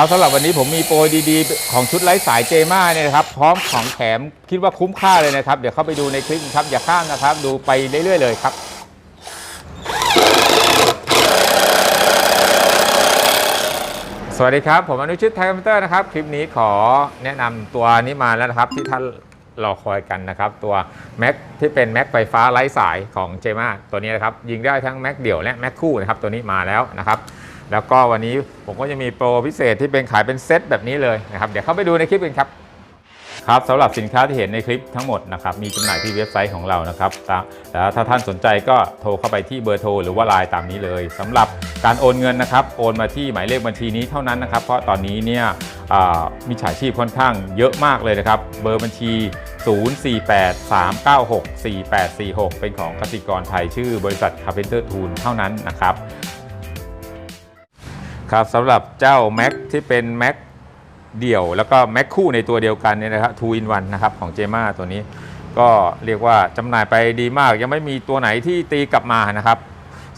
ครับสำหรับวันนี้ผมมีโปรดีๆ ของชุดไร้สายเจม่าเนี่ยนะครับ พร้อมของแถมคิดว่าคุ้มค่าเลยนะครับ เดี๋ยวเข้าไปดูในคลิปครับ อย่าข้ามนะครับ ดูไปเรื่อยๆเลยครับสวัสดีครับ ผมอนุชิตไทยคอมพิวเตอร์นะครับ คลิปนี้ขอแนะนำตัวนี้มาแล้วนะครับ ที่ท่านรอคอยกันนะครับ ตัว Mac ที่เป็น Mac ไฟฟ้าไร้สายของเจม่าตัวนี้นะครับ ยิงได้ทั้ง Mac เดี่ยวและ Mac คู่นะครับ ตัวนี้มาแล้วนะครับ แล้วก็วันนี้ผมก็จะมีโปรพิเศษที่เป็นขายเป็นเซตแบบนี้เลยนะครับเดี๋ยวเข้าไปดูในคลิปกันครับครับสำหรับสินค้าที่เห็นในคลิปทั้งหมดนะครับมีจำหน่ายที่เว็บไซต์ของเรานะครับแต่แล้วถ้าท่านสนใจก็โทรเข้าไปที่เบอร์โทรหรือว่าไลน์ตามนี้เลยสำหรับการโอนเงินนะครับโอนมาที่หมายเลขบัญชีนี้เท่านั้นนะครับ เพราะตอนนี้เนี่ยมิจฉาชีพค่อนข้างเยอะมากเลยนะครับ เบอร์บัญชี 0483964846 เป็นของกสิกรไทยชื่อบริษัท Carpenter Tool เท่านั้นนะครับ ครับสำหรับเจ้า Mac ที่เป็น Mac เดี่ยว แล้วก็ Mac คู่ในตัวเดียวกันเนี่ยนะครับ2 in 1นะครับของเจม่าตัวนี้ ก็เรียกว่าจำหน่ายไปดีมาก ยังไม่มีตัวไหนที่ตีกลับมานะครับ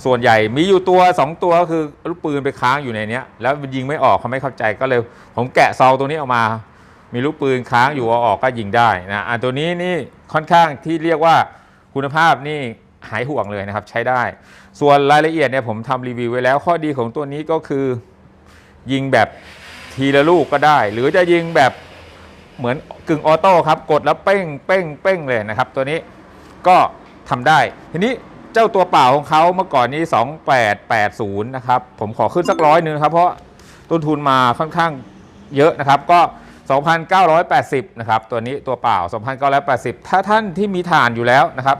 ส่วนใหญ่มีอยู่ตัว 2 ตัวก็คือลูกปืนไปค้างอยู่ในนี้แล้วยิงไม่ออกเขาไม่เข้าใจก็เลย ผมแกะซองตัวนี้ออกมา มีลูกปืนค้างอยู่เอาออกก็ยิงได้นะอะตัวนี้นี่ค่อนข้างที่เรียกว่าคุณภาพนี่หายห่วงเลยนะครับใช้ได้ส่วนรายละเอียดเนี่ยผมทำรีวิวไว้แล้ว ข้อดีของตัวนี้ก็คือยิงแบบทีละลูกก็ได้ หรือจะยิงแบบเหมือนกึ่งออโต้ครับ กดแล้วเป้งเป้งเป้งเลยนะครับ ตัวนี้ก็ทำได้ ทีนี้เจ้าตัวเปล่าของเขาเมื่อก่อนนี้ 2880 นะครับ ผมขอขึ้นสักร้อยหนึ่งครับ เพราะต้นทุนมาค่อนข้างเยอะนะครับ ก็ 2,980 นะครับ ตัวนี้ตัวเปล่า 2,980 ถ้าท่านที่มีฐานอยู่แล้วนะครับ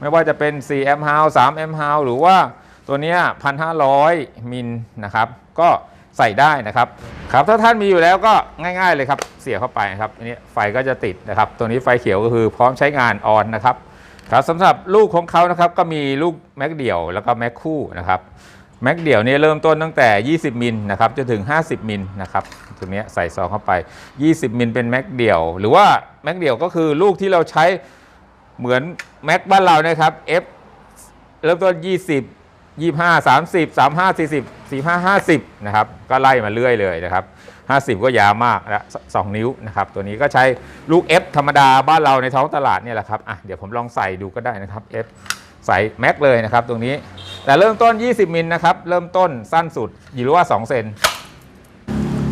ไม่ว่าจะเป็น4 m h o u 3 m h o u หรือว่าตัวนี้1,500 มิลนะครับ ก็ใส่ได้นะครับ ครับถ้าท่านมีอยู่แล้วก็ง่าย ๆเลยครับ เสียบเข้าไปนะครับอันนี้ไฟก็จะติดนะครับ ตัวนี้ไฟเขียวก็คือพร้อมใช้งานออนนะครับครับสำหรับลูกของเขานะครับก็มีลูกแม็กเดี่ยวแล้วก็แม็กคู่นะครับแม็กเดี่ยวเนี่ยเริ่มต้นตั้งแต่ 20 มิลนะครับจนถึง 50 มิลนะครับตรงนี้ใส่ซองเข้าไป 20 มิลเป็นแม็กเดี่ยว หรือว่าแม็กเดี่ยวก็คือลูกที่เราใช้ เหมือนแม็กบ้านเรานะครับ F เริ่มต้น 20 25 30 35 40 45 50นะครับก็ไล่มาเรื่อยเลยนะครับ50 ก็ยาวมากและ2นิ้วนะครับตัวนี้ก็ใช้ลูก F ธรรมดาบ้านเราในท้องตลาดเนี่ยแหละครับอะเดี๋ยวผมลองใส่ดูก็ได้นะครับ F ใส่แม็กเลยนะครับตรงนี้แต่เริ่มต้น 20 มิลนะครับเริ่มต้นสั้นสุดอยู่รู้ว่า 2 เซน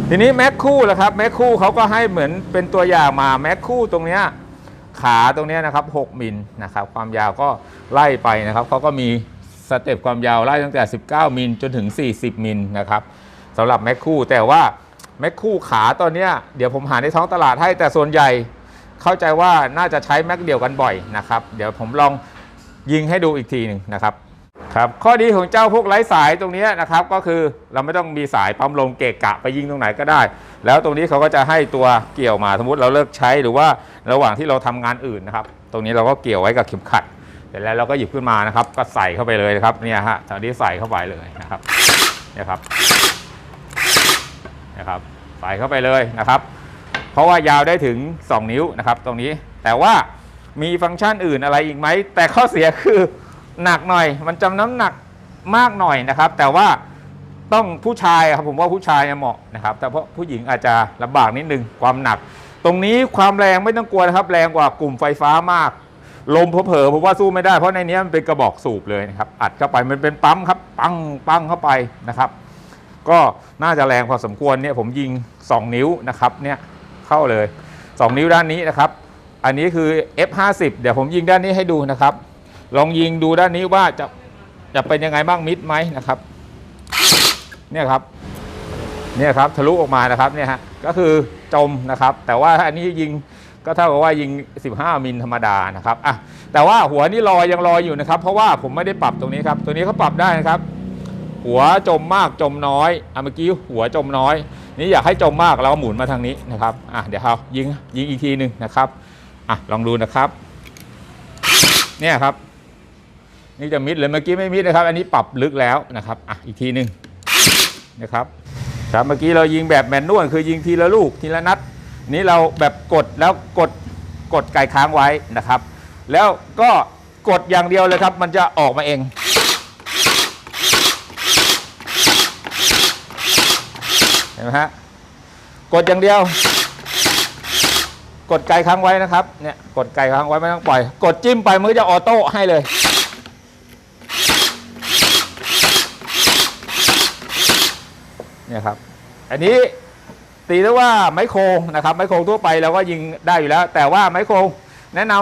ทีนี้แม็กคู่ละครับแม็กคู่เขาก็ให้เหมือนเป็นตัวอย่างมาแม็กคู่ตรงเนี้ย ขาตรงนี้นะครับ 6 มิลนะครับความยาวก็ไล่ไปนะครับเขาก็มีสเต็ปความยาวไล่ตั้งแต่ 19 มิลจนถึง 40 มิลนะครับสำหรับแม็กคู่ แต่ว่าแม็กคู่ขาตอนนี้เดี๋ยวผมหาในท้องตลาดให้แต่ส่วนใหญ่เข้าใจว่าน่าจะใช้แม็กเดียวกันบ่อยนะครับ เดี๋ยวผมลองยิงให้ดูอีกทีหนึ่งนะครับ ครับข้อดีของเจ้าพวกไร้สายตรงนี้นะครับก็คือเราไม่ต้องมีสายปั๊มลมเกะกะไปยิงตรงไหนก็ได้ แล้วตรงนี้เขาก็จะให้ตัวเกี่ยวมาสมมติเราเลิกใช้หรือว่าระหว่างที่เราทำงานอื่นนะครับตรงนี้เราก็เกี่ยวไว้กับเข็มขัดเสร็จแล้วเราก็หยิบขึ้นมานะครับ ก็ใส่เข้าไปเลยนะครับเนี่ยฮะตอนนี้ใส่เข้าไปเลยนะครับเนี่ยครับนะครับใส่เข้าไปเลยนะครับ เพราะว่ายาวได้ถึง 2 นิ้วนะครับ ตรงนี้แต่ว่ามีฟังก์ชันอื่นอะไรอีกไหมแต่ข้อเสียคือ หนักหน่อย มันจำน้ำหนักมากหน่อยนะครับ แต่ว่าต้องผู้ชายครับผมว่าผู้ชายเหมาะนะครับ แต่เพราะผู้หญิงอาจจะลำบากนิดนึงความหนัก ตรงนี้ความแรงไม่ต้องกลัวนะครับ แรงกว่ากลุ่มไฟฟ้ามาก ลมเผลอๆผมว่าสู้ไม่ได้เพราะในนี้มันเป็นกระบอกสูบเลยนะครับอัดเข้าไปมันเป็นปั๊มครับ ปังปังเข้าไปนะครับ ก็น่าจะแรงพอสมควรเนี่ยผมยิง 2 นิ้วนะครับเนี่ยเข้าเลย 2 นิ้วด้านนี้นะครับ อันนี้คือ F50 เดี๋ยวผมยิงด้านนี้ให้ดูนะครับ ลองยิงดูด้านนี้ว่าจะจะเป็นยังไงบ้างมิดไหมนะครับ เนี่ยครับ เนี่ยครับทะลุออกมานะครับเนี่ยฮะก็คือจมนะครับ แต่ว่าอันนี้ยิงก็เท่ากับว่ายิง 15 มิลธรรมดานะครับอะแต่ว่าหัวนี่ลอยยังลอยอยู่นะครับ เพราะว่าผมไม่ได้ปรับตรงนี้ครับ ตัวนี้เขาปรับได้นะครับ หัวจมมากจมน้อยอะเมื่อกี้หัวจมน้อย นี่อยากให้จมมากเราก็หมุนมาทางนี้นะครับอะเดี๋ยวเรายิงยิงอีกทีหนึ่งนะครับอะลองดูนะครับ เนี่ยครับ นี่จะมิดเลยเมื่อกี้ไม่มิดนะครับ อันนี้ปรับลึกแล้วนะครับอะอีกทีหนึ่งนะครับครับเมื่อกี้เรายิงแบบแมนนวลคือยิงทีละลูกทีละนัด นี้เราแบบกดแล้วกดกดไก่ค้างไว้นะครับ แล้วก็กดอย่างเดียวเลยครับ มันจะออกมาเองเห็นไหมฮะกดอย่างเดียว กดไกลค้างไว้นะครับเนี่ยกดไกลค้างไว้ไม่ต้องปล่อย กดจิ้มไปมันก็จะออโต้ให้เลย นี่ยครับ อันนี้ตีได้ว่าไมโครนะครับ ไมโครทั่วไปเราก็ยิงได้อยู่แล้ว แต่ว่าไมโครแนะน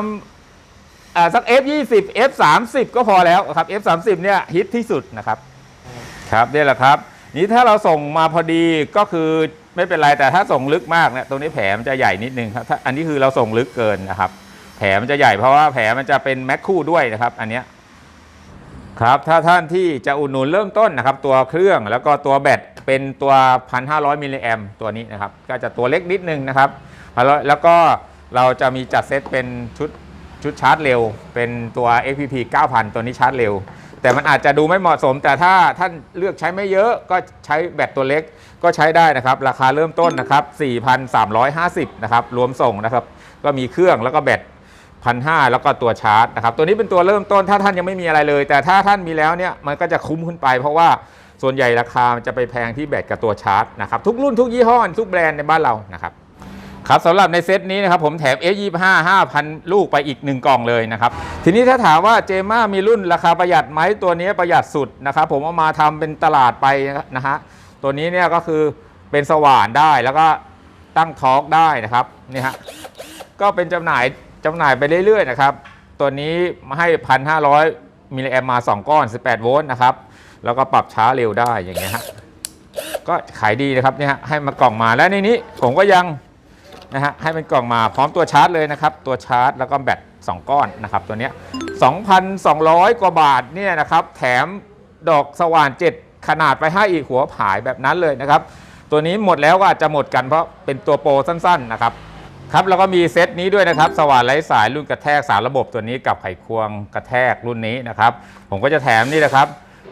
ำอ่าสัก F20 F30 ก็พอแล้วครับ F30 เนี่ยฮิตที่สุดนะครับครับนี่แหละครับนี้ถ้าเราส่งมาพอดีก็คือไม่เป็นไรแต่ถ้าส่งลึกมากเนี่ยตรงนี้แผลมันจะใหญ่นิดนึงครับถ้าอันนี้คือเราส่งลึกเกินนะครับ แผลมันจะใหญ่เพราะว่าแผลมันจะเป็นแม็กคู่ด้วยนะครับ อันเนี้ยครับถ้าท่านที่จะอุดหนุนเริ่มต้นนะครับ ตัวเครื่องแล้วก็ตัวแบต เป็นตัว 1,500 มิลลิแอมตัวนี้นะครับ ก็จะตัวเล็กนิดนึงนะครับ แล้วก็เราจะมีจัดเซตเป็นชุดชุดชาร์จเร็ว เป็นตัว XPP 9000 ตัวนี้ชาร์จเร็ว แต่มันอาจจะดูไม่เหมาะสม แต่ถ้าท่านเลือกใช้ไม่เยอะก็ใช้แบตตัวเล็กก็ใช้ได้นะครับ ราคาเริ่มต้นนะครับ 4,350 นะครับ รวมส่งนะครับ ก็มีเครื่องแล้วก็แบตพันห้าแล้วก็ตัวชาร์จนะครับ ตัวนี้เป็นตัวเริ่มต้นถ้าท่านยังไม่มีอะไรเลย แต่ถ้าท่านมีแล้วเนี่ยมันก็จะคุ้มขึ้นไป เพราะว่า ส่วนใหญ่ราคาจะไปแพงที่แบตกับตัวชาร์จนะครับทุกรุ่นทุกยี่ห้อทุกแบรนด์ในบ้านเรานะครับครับสำหรับในเซตนี้นะครับผมแถม F25 5,000 ลูกไปอีก 1 กล่องเลยนะครับ ทีนี้ถ้าถามว่าเจม่ามีรุ่นราคาประหยัดไหมตัวนี้ประหยัดสุดนะครับผมเอามาทำเป็นตลาดไปนะฮะตัวนี้เนี่ยก็คือเป็นสว่านได้แล้วก็ตั้งทอร์กได้นะครับนี่ฮะก็เป็นจำหน่ายจำหน่ายไปเรื่อยๆนะครับ ตัวนี้มาให้ 1,500 มิลลิแอมมา 2 ก้อน 18 โวลต์นะครับ แล้วก็ปรับช้าเร็วได้อย่างเงี้ยฮะก็ขายดีนะครับเนี่ยฮะให้มากล่องมาและในนี้ผมก็ยังนะฮะให้เป็นกล่องมาพร้อมตัวชาร์จเลยนะครับ ตัวชาร์จแล้วก็แบต2 ก้อนนะครับ ตัวเนี้ย2,200 กว่าบาทเนี่ยนะครับ แถมดอกสว่าน 7 ขนาดไปให้อีกหัวผายแบบนั้นเลยนะครับ ตัวนี้หมดแล้วก็อาจจะหมดกันเพราะเป็นตัวโปรสั้นๆนะครับครับแล้วก็มีเซตนี้ด้วยนะครับ สว่านไร้สายรุ่นกระแทกสารระบบตัวนี้กับไขควงกระแทกรุ่นนี้นะครับ ผมก็จะแถมนี่นะครับ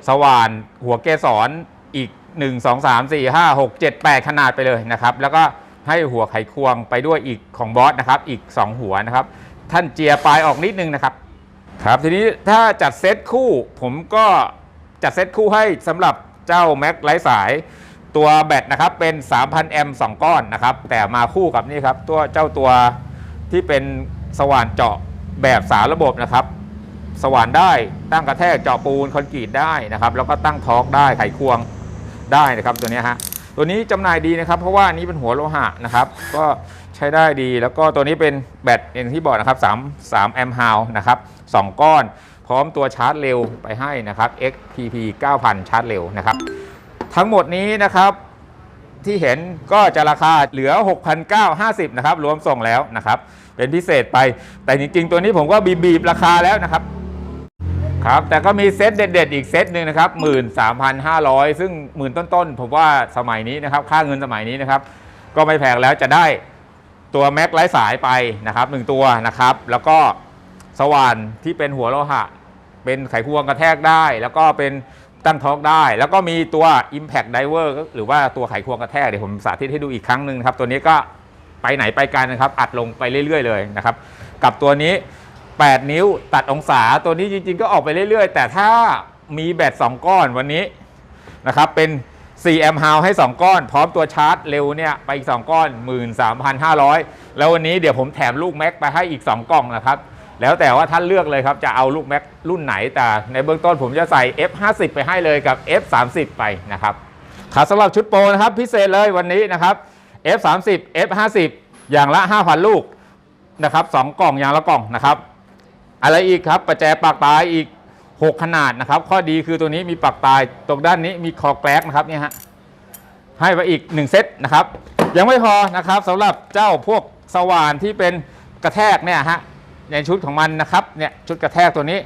สว่านหัวเกสรอีก 1 2 3 4 5 6 7 8 ขนาดไปเลยนะครับ แล้วก็ให้หัวไขควงไปด้วยอีกของบอสนะครับ อีก 2 หัวนะครับ ท่านเจียปลายออกนิดนึงนะครับ ครับทีนี้ถ้าจัดเซตคู่ ผมก็จัดเซตคู่ให้สำหรับเจ้าแม็กไร้สายตัวแบตนะครับเป็น 3,000 แอมป์2ก้อนนะครับ แต่มาคู่กับนี่ครับตัวเจ้าตัวที่เป็นสว่านเจาะแบบสารระบบนะครับ สว่านได้ ตั้งกระแทกเจาะปูนคอนกรีตได้นะครับ แล้วก็ตั้งทอกได้ไขควงได้นะครับตัวนี้ฮะตัวนี้จำหน่ายดีนะครับ เพราะว่านี้เป็นหัวโลหะนะครับ ก็ใช้ได้ดีแล้วก็ตัวนี้เป็นแบตอย่างที่บอกนะครับ3 3แอมป์ฮาวนะครับ2ก้อน พร้อมตัวชาร์จเร็วไปให้นะครับ XPP 9000 ชาร์จเร็วนะครับ ทั้งหมดนี้นะครับที่เห็นก็จะราคาเหลือ 6,950 นะครับ รวมส่งแล้วนะครับ เป็นพิเศษไป แต่จริงๆ ตัวนี้ผมก็บีบๆราคาแล้วนะครับ ครับ แต่ก็มีเซตเด็ด ๆ อีกเซตหนึ่งนะครับ 13,500 ซึ่งหมื่นต้น ๆ ผมว่าสมัยนี้นะครับ ค่าเงินสมัยนี้นะครับ ก็ไม่แพงแล้วจะได้ตัวแม็กไร้สายไปนะครับหนึ่งตัวนะครับ แล้วก็สว่านที่เป็นหัวโลหะ เป็นไขควงกระแทกได้ แล้วก็เป็นตั้งทอกได้ แล้วก็มีตัว Impact Diver หรือว่าตัวไขควงกระแทกเดี๋ยวผมสาธิตให้ดูอีกครั้งหนึ่งครับ ตัวนี้ก็ไปไหนไปกันนะครับ อัดลงไปเรื่อย ๆ เลยนะครับ กับตัวนี้ 8 นิ้วตัดองศาตัวนี้จริง ๆ ก็ออกไปเรื่อย ๆ แต่ถ้ามีแบต2 ก้อนวันนี้นะครับเป็น4แอมป์ฮาวให้ 2 ก้อน พร้อมตัวชาร์จเร็วเนี่ยไปอีก 2 ก้อน 13,500 แล้ววันนี้เดี๋ยวผมแถมลูกแม็กไปให้อีก 2 กล่องนะครับ แล้วแต่ว่าท่านเลือกเลยครับ จะเอาลูกแม็กรุ่นไหน แต่ในเบื้องต้นผมจะใส่ F50 ไปให้เลยกับ F30 ไปนะครับครับสำหรับชุดโปรนะครับพิเศษเลยวันนี้นะครับ F30 F50 อย่างละ 5,000 ลูกนะครับสองกล่องอย่างละกล่องนะครับ อะไรอีกครับประแจปากตายอีก 6 ขนาดนะครับ ข้อดีคือตัวนี้มีปากตายตรงด้านนี้มีคอแกลกนะครับเนี่ยฮะให้ไปอีก 1 เซตนะครับ ยังไม่พอนะครับสำหรับเจ้าพวกสว่านที่เป็นกระแทกเนี่ยฮะในชุดของมันนะครับเนี่ยชุดกระแทกตัวนี้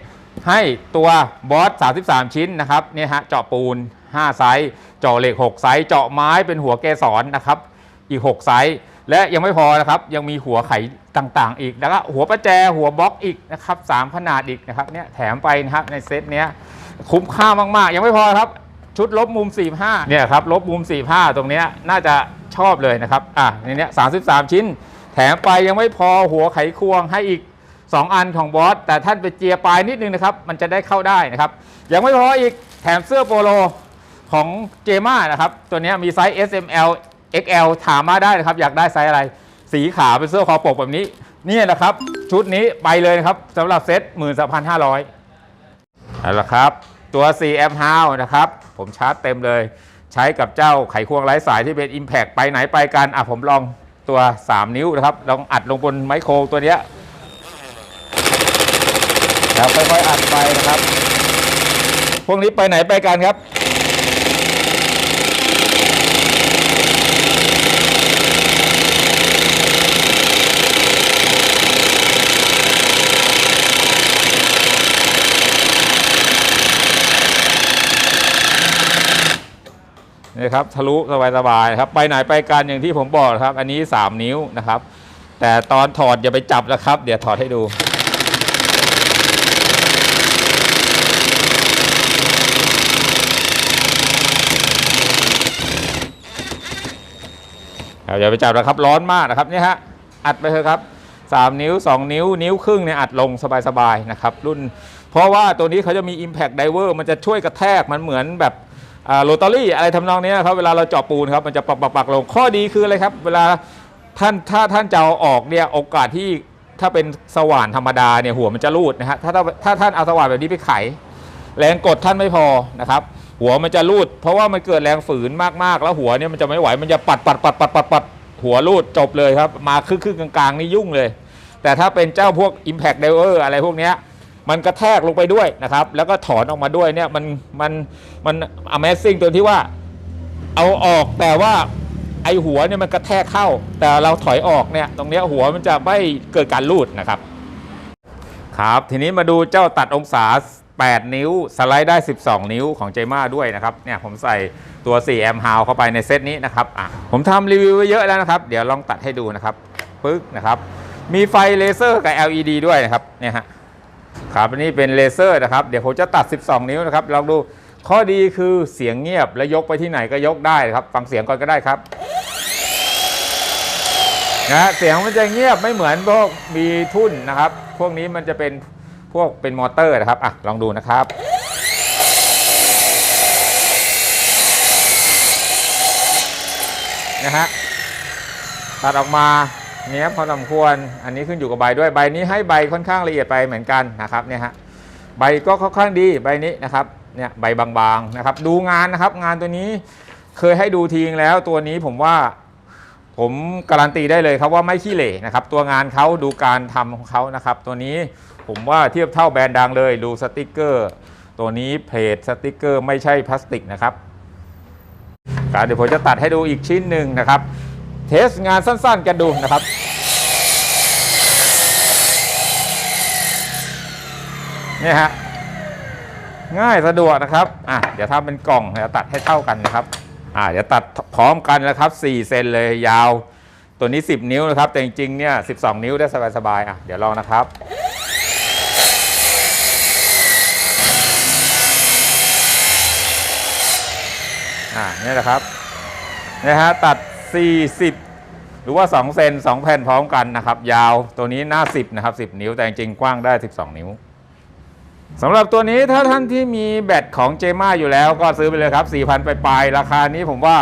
ให้ตัวบอส 33 ชิ้นนะครับเนี่ยฮะเจาะปูน 5 ไซส์เจาะเหล็ก 6 ไซส์เจาะไม้เป็นหัวเกสรนะครับ อีก 6 ไซส์ และยังไม่พอนะครับยังมีหัวไขต่างๆ อีกแล้วก็หัวประแจหัวบล็อกอีกนะครับสามขนาดอีกนะครับเนี่ยแถมไปนะครับในเซตเนี้ยคุ้มค่ามากๆ ยังไม่พอครับชุดลบมุม 45เนี่ยครับลบมุม 45 ตรงเนี้ยน่าจะชอบเลยนะครับอะในเนี้ย33 ชิ้น แถมไปยังไม่พอหัวไขควงให้อีก 2 อันของบอส แต่ท่านไปเจียปลายนิดนึงนะครับ มันจะได้เข้าได้นะครับ ยังไม่พออีกแถมเสื้อโปโลของเจม่านะครับ ตัวเนี้ยมีไซส์ S M L XL ถามมาได้นะครับ อยากได้ไซส์อะไร สีขาวเป็นเสื้อคอปกแบบนี้ นี่นะครับ ชุดนี้ไปเลยนะครับสำหรับเซ็ต13,500เอาละครับ ตัว 4M h o u s นะครับ ผมชาร์จเต็มเลย ใช้กับเจ้าไขควงไร้สายที่เป็น Impact ไปไหนไปกัน อะผมลองตัว 3 นิ้วนะครับ ลองอัดลงบนไมโครตัวเนี้ยแล้วค่อยๆอัดไปนะครับ พวกนี้ไปไหนไปกันครับ นี่ครับทะลุสบายๆครับไปไหนไปกันอย่างที่ผมบอกครับ อันนี้ 3 นิ้วนะครับ แต่ตอนถอดอย่าไปจับนะครับ เดี๋ยวถอดให้ดูอย่าไปจับนะครับร้อนมากนะครับนี่ฮะอัดไปเถอะครับ 3 นิ้ว 2 นิ้ว นิ้วครึ่งเนี่ยอัดลงสบายๆนะครับรุ่น เพราะว่าตัวนี้เขาจะมี Impact Diver มันจะช่วยกระแทกมันเหมือนแบบ โรตารี่อะไรทำนองนี้นะครับเวลาเราเจาะปูนครับมันจะปักปักปักลงข้อดีคืออะไรครับ เวลาท่านถ้าท่านจะเอาออกเนี่ยโอกาสที่ถ้าเป็นสว่านธรรมดาเนี่ยหัวมันจะรูดนะฮะถ้าถ้าถ้าท่านเอาสว่านแบบนี้ไปไข แรงกดท่านไม่พอนะครับหัวมันจะรูด เพราะว่ามันเกิดแรงฝืนมากๆ แล้วหัวเนี่ยมันจะไม่ไหวมันจะปัดปัดปัดปัดปัดปัดหัวรูดจบเลยครับ มาครึ่งๆกลางๆนี่ยุ่งเลย แต่ถ้าเป็นเจ้าพวก Impact Diver อะไรพวกเนี้ย มันกระแทกลงไปด้วยนะครับ แล้วก็ถอนออกมาด้วยเนี่ยมันมันมัน Amazing ตัวที่ว่าเอาออกแต่ว่าไอหัวเนี่ยมันกระแทกเข้า แต่เราถอยออกเนี่ยตรงเนี้ยหัวมันจะไม่เกิดการรูดนะครับครับทีนี้มาดูเจ้าตัดองศา 8 นิ้วสไลด์ได้ 12 นิ้วของเจม่าด้วยนะครับเนี่ยผมใส่ตัว4แอมป์ฮาวเข้าไปในเซตนี้นะครับอะผมทำรีวิวไว้เยอะแล้วนะครับ เดี๋ยวลองตัดให้ดูนะครับปึ๊กนะครับ มีไฟเลเซอร์กับ LED ด้วยนะครับเนี่ยฮะ ครับอันนี้เป็นเลเซอร์นะครับ เดี๋ยวผมจะตัด 12 นิ้วนะครับลองดูข้อดีคือเสียงเงียบและยกไปที่ไหนก็ยกได้ครับ ฟังเสียงก่อนก็ได้ครับนะเสียงมันจะเงียบไม่เหมือนพวกมีทุ่นนะครับ พวกนี้มันจะเป็นพวกเป็นมอเตอร์นะครับอะลองดูนะครับนะฮะตัดออกมา เนี้ยพอสมควรอันนี้ขึ้นอยู่กับใบด้วยใบนี้ให้ใบค่อนข้างละเอียดไปเหมือนกันนะครับเนี่ยฮะใบก็ค่อนข้างดีใบนี้นะครับเนี่ยใบบางๆนะครับดูงานนะครับ งานตัวนี้เคยให้ดูทีงแล้วตัวนี้ผมว่าผมการันตีได้เลยครับว่าไม่ขี้เหร่นะครับตัวงานเขาดูการทำของเขานะครับ ตัวนี้ผมว่าเทียบเท่าแบรนด์ดังเลย ดูสติกเกอร์ ตัวนี้เพจสติกเกอร์ไม่ใช่พลาสติกนะครับเดี๋ยวผมจะตัดให้ดูอีกชิ้นหนึ่งนะครับ เทสงานสั้นๆ กันดูนะครับเนี่ยฮะ ง่ายสะดวกนะครับ อะ เดี๋ยวทำเป็นกล่องเดี๋ยวตัดให้เท่ากันนะครับ อะเดี๋ยวตัดพร้อมกันนะครับ 4 เซนเลยยาว ตัวนี้ 10 นิ้วนะครับ แต่จริงๆ เนี่ย 12 นิ้วได้สบายๆ อะ เดี๋ยวลองนะครับอ่านี่แหละครับนะฮะตัด 40 หรือว่า 2 เซน2แผ่นพร้อมกันนะครับ ยาวตัวนี้หน้า 10 นะครับ 10 นิ้วแต่จริงกว้างได้ 12 นิ้วสำหรับตัวนี้ถ้าท่านที่มีแบตของเจม่าอยู่แล้วก็ซื้อไปเลยครับ 4,000 ไปปลายราคานี้ผมว่า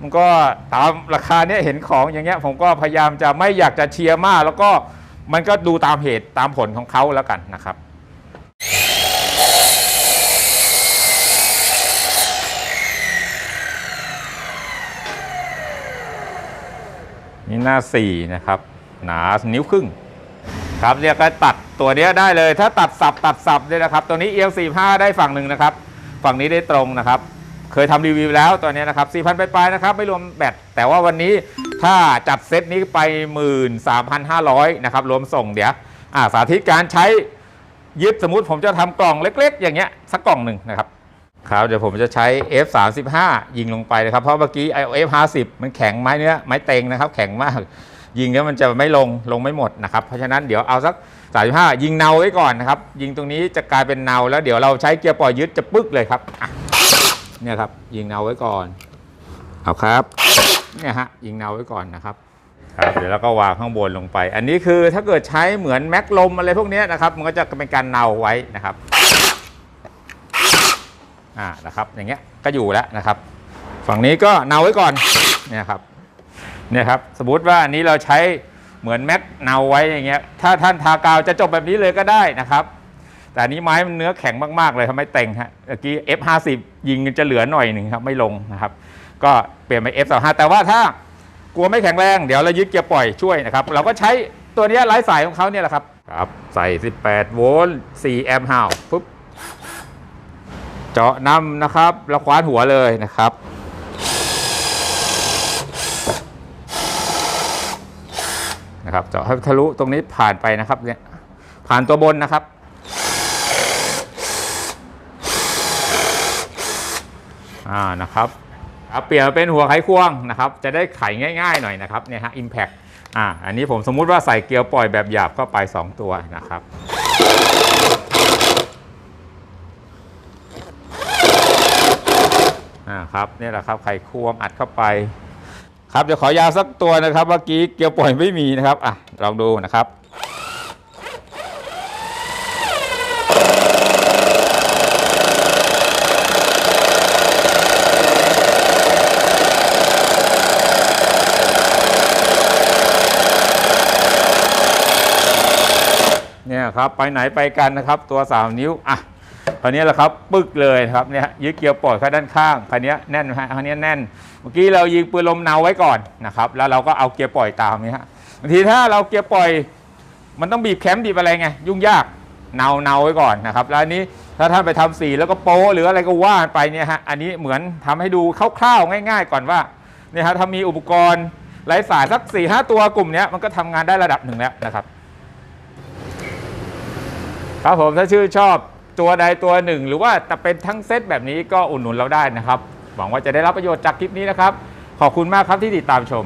มันก็ตามราคาเนี้ยเห็นของอย่างเงี้ยผมก็พยายามจะไม่อยากจะเชียร์มาก แล้วก็มันก็ดูตามเหตุตามผลของเขาแล้วกันนะครับ นี่หน้า 4 นะครับ หนานิ้วครึ่งครับเรียกก็ตัดตัวนี้ได้เลย ถ้าตัดสับตัดสับเนี่ยนะครับ ตัวนี้เอียง45 ได้ฝั่งหนึ่งนะครับ ฝั่งนี้ได้ตรงนะครับ เคยทำรีวิวแล้วตัวนี้นะครับ4,000ไปปลายๆนะครับ ไม่รวมแบตแต่ว่าวันนี้ถ้าจัดเซตนี้ไป 13,500นะครับรวมส่งเดี๋ยวสาธิตการใช้ยึดสมมติผมจะทำกล่องเล็ก ๆ อย่างเงี้ยสักกล่องหนึ่งนะครับ ครับเดี๋ยวผมจะใช้ F35 ยิงลงไปนะครับ เพราะเมื่อกี้ไอ F50 มันแข็งไม้เนื้อไม้เต็งนะครับ แข็งมาก ยิงแล้วมันจะไม่ลงลงไม่หมดนะครับ เพราะฉะนั้นเดี๋ยวเอาสัก 35 ยิงเนาไว้ก่อนนะครับ ยิงตรงนี้จะกลายเป็นเนาแล้วเดี๋ยวเราใช้เกียร์ปล่อยยึดจะปึ๊กเลยครับเนี่ยครับ ยิงเนาไว้ก่อนเอาครับเนี่ยฮะยิงเนาไว้ก่อนนะครับครับเดี๋ยวเราก็วางข้างบนลงไป อันนี้คือถ้าเกิดใช้เหมือนแม็กลมอะไรพวกเนี้ยนะครับ มันก็จะเป็นการเนาไว้นะครับ อ่านะครับ อย่างเงี้ยก็อยู่แล้วนะครับ ฝั่งนี้ก็เนาไว้ก่อนเนี่ยครับเนี่ยครับสมมติว่าอันนี้เราใช้เหมือนแม็กเนาไว้อย่างเงี้ยถ้าท่านทากาวจะจบแบบนี้เลยก็ได้นะครับ แต่อันนี้ไม้มันเนื้อแข็งมากๆเลยทำไมเต็งฮะเมื่อกี้ F50 ยิงจะเหลือหน่อยหนึ่งครับไม่ลงนะครับ ก็เปลี่ยนเป็น F25 แต่ว่าถ้ากลัวไม่แข็งแรงเดี๋ยวเรายึดเกียร์ปล่อยช่วยนะครับ เราก็ใช้ตัวนี้ไร้สายของเขาเนี่ยแหละครับครับ ใส่ 18 โวลต์ 4 แอมป์ฮาวปุ๊บ เจาะนำนะครับ แล้วคว้านหัวเลยนะครับนะครับเจาะให้ทะลุตรงนี้ผ่านไปนะครับเนี่ยผ่านตัวบนนะครับ อ่านะครับครับเปลี่ยนเป็นหัวไขควงนะครับ จะได้ไขง่ายๆหน่อยนะครับเนี่ยฮะ impact อ่าอันนี้ผมสมมุติว่าใส่เกลียวปล่อยแบบหยาบเข้าไป 2 ตัวนะครับ อ่า ครับนี่แหละครับไข่ควงอัดเข้าไป ครับเดี๋ยวขอยาสักตัวนะครับเมื่อกี้เกลียวปล่อยไม่มีนะครับอะลองดูนะครับเนี่ยครับไปไหนไปกันนะครับ ตัว 3 นิ้วอะ คันนี้แหละครับปึกเลยนะครับเนี่ยยึดเกียร์ปล่อยเข้าด้านข้างคันนี้แน่นฮะคันนี้แน่น เมื่อกี้เรายิงปืนลมเนาไว้ก่อนนะครับแล้วเราก็เอาเกียร์ปล่อยตามนี้ฮะบางทีถ้าเราเกียร์ปล่อยมันต้องบีบแคมป์บีบอะไรไงยุ่งยากเนาเนาไว้ก่อนนะครับแล้วนี้ถ้าท่านไปทำสีแล้วก็โป๊หรืออะไรก็ว่าไปเนี่ยฮะอันนี้เหมือนทำให้ดูคร่าวๆง่าย ๆ ก่อนว่าเนี่ยฮะถ้ามีอุปกรณ์ไร้สายสัก4ี่ห้าตัวกลุ่มเนี้ยมันก็ทำงานได้ระดับหนึ่งแล้วนะครับ ครับผมถ้าชื่อชอบ ตัวใดตัวหนึ่ง หรือว่าจะเป็นทั้งเซตแบบนี้ก็อุดหนุนเราได้นะครับ หวังว่าจะได้รับประโยชน์จากคลิปนี้นะครับ ขอบคุณมากครับที่ติดตามชม